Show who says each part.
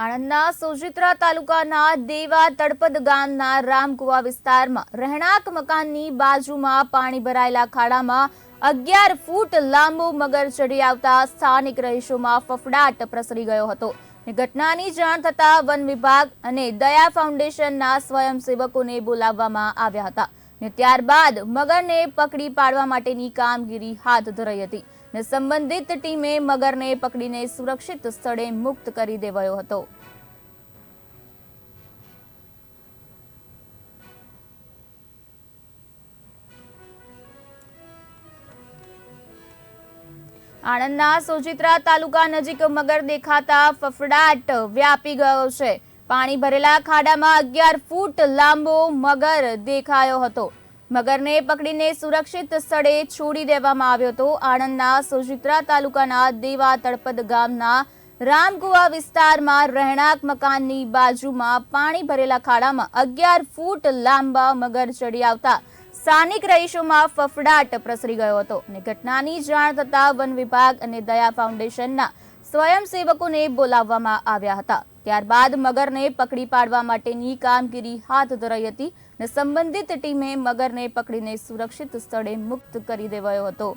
Speaker 1: આણંદના સોજિત્રા તાલુકાના દેવા તળપદ ગામના રામકુવા વિસ્તારમાં રહેણાંક મકાનની બાજુમાં પાણી ભરાયેલા ખાડામાં અગિયાર ફૂટ લાંબો મગર ચડી આવતા સ્થાનિક રહીશોમાં ફફડાટ પ્રસરી ગયો હતો. ઘટનાની જાણ થતા વન વિભાગ અને દયા ફાઉન્ડેશનના સ્વયંસેવકોને બોલાવવામાં આવ્યા હતા. ને ત્યારબાદ મગરને પકડી પાડવા માટેની કામગીરી હાથ ધરાઈ હતી ને સંબંધિત ટીમે મગરને પકડીને સુરક્ષિત સ્થળે મુક્ત કરી દેવાયો હતો. આણંદના સોજિત્રા તાલુકા નજીક મગર દેખાતા ફફડાટ વ્યાપી ગયો છે. પાણી ભરેલા ખાડામાં અગિયાર ફૂટ લાંબો મગર દેખાયો હતો. મગરને પકડીને સુરક્ષિત સ્થળે છોડી દેવામાં આવ્યો હતો. આણંદના સુજિત્રા તાલુકાના દેવા તળપદ ગામના રામકુવા વિસ્તારમાં રહેણાંક મકાનની બાજુમાં પાણી ભરેલા ખાડામાં અગિયાર ફૂટ લાંબા મગર ચડી આવતા સ્થાનિક રહીશોમાં ફફડાટ પ્રસરી ગયો હતો અને ઘટનાની જાણ થતાં વન વિભાગ અને દયા ફાઉન્ડેશનના સ્વયંસેવકોને બોલાવવામાં આવ્યા હતા. ત્યારબાદ મગરને પકડી પાડવા માટેની કામગીરી હાથ ધરાઈ હતી અને સંબંધિત ટીમે મગરને પકડીને સુરક્ષિત સ્થળે મુક્ત કરી દેવાયો હતો.